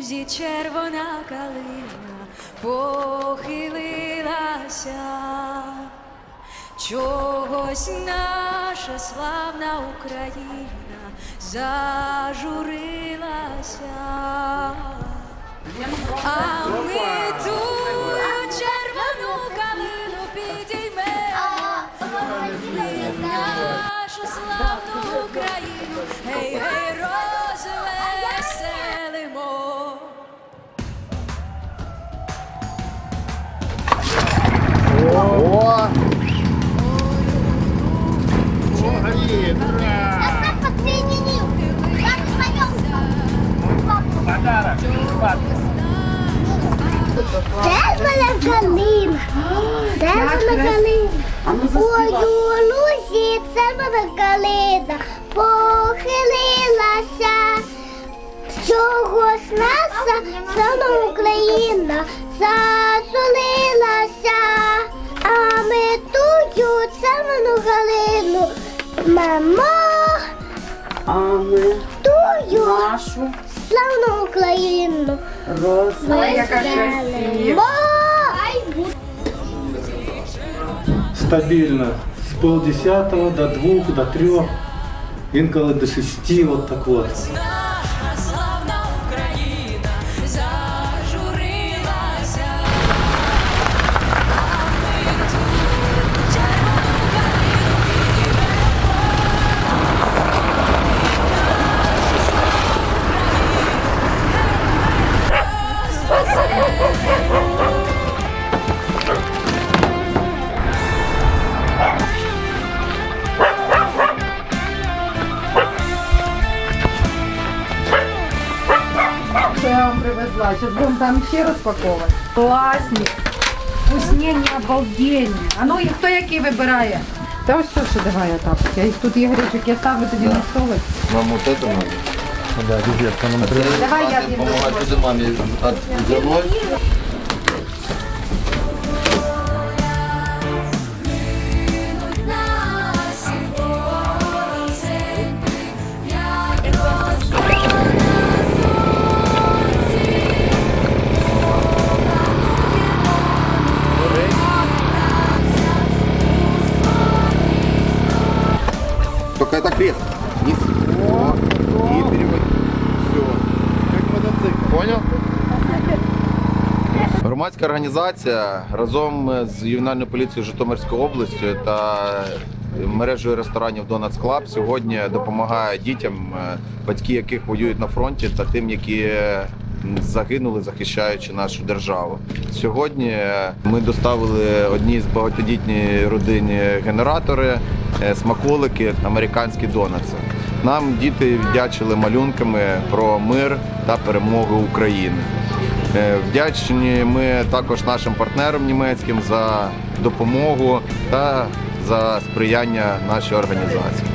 лузі червона калина похилилася, чогось наша славна Україна зажурилася. А ми ту червону калину підіймемо, нашу славну Україну, Це мене калина. Це мене калина. Ой, у лузі це мене калина. Похилилася. Чогось наша сама Україна засолилася. А ми тую цемену галину. Мамо, А ми тую нашу славну Україну. Розу, яка красива. Стабільно. З полдесятого до двох, до трьох, інколи до шести, от так от. Я вам привезла? Сейчас будем там ще розпаковувати. Класні. Вкуснені, обалденні. А ну і хто який вибирає? Та ось все, що давай я так. Я їх тут є гречок, я ставлю тоді на столик. Нам вот это надо. Да, дівчатка, нам Давай я їм Помогать мамі от зерной. Только это крест. Вниз. О, и перевод. Все. Как мотоцикл. Понял? Громадська організація разом з ювенальною поліцією Житомирської області та мережею ресторанів Donuts Club сьогодні допомагає дітям, е, батьки яких воюють на фронті, та тим, які загинули, захищаючи нашу державу. Сьогодні е, ми доставили одній з багатодітній родині генератори, е, смаколики, американські донатси. Нам діти віддячили малюнками про мир та перемогу України. Е, Вдячні ми також нашим партнерам німецьким за допомогу та за сприяння нашій організації.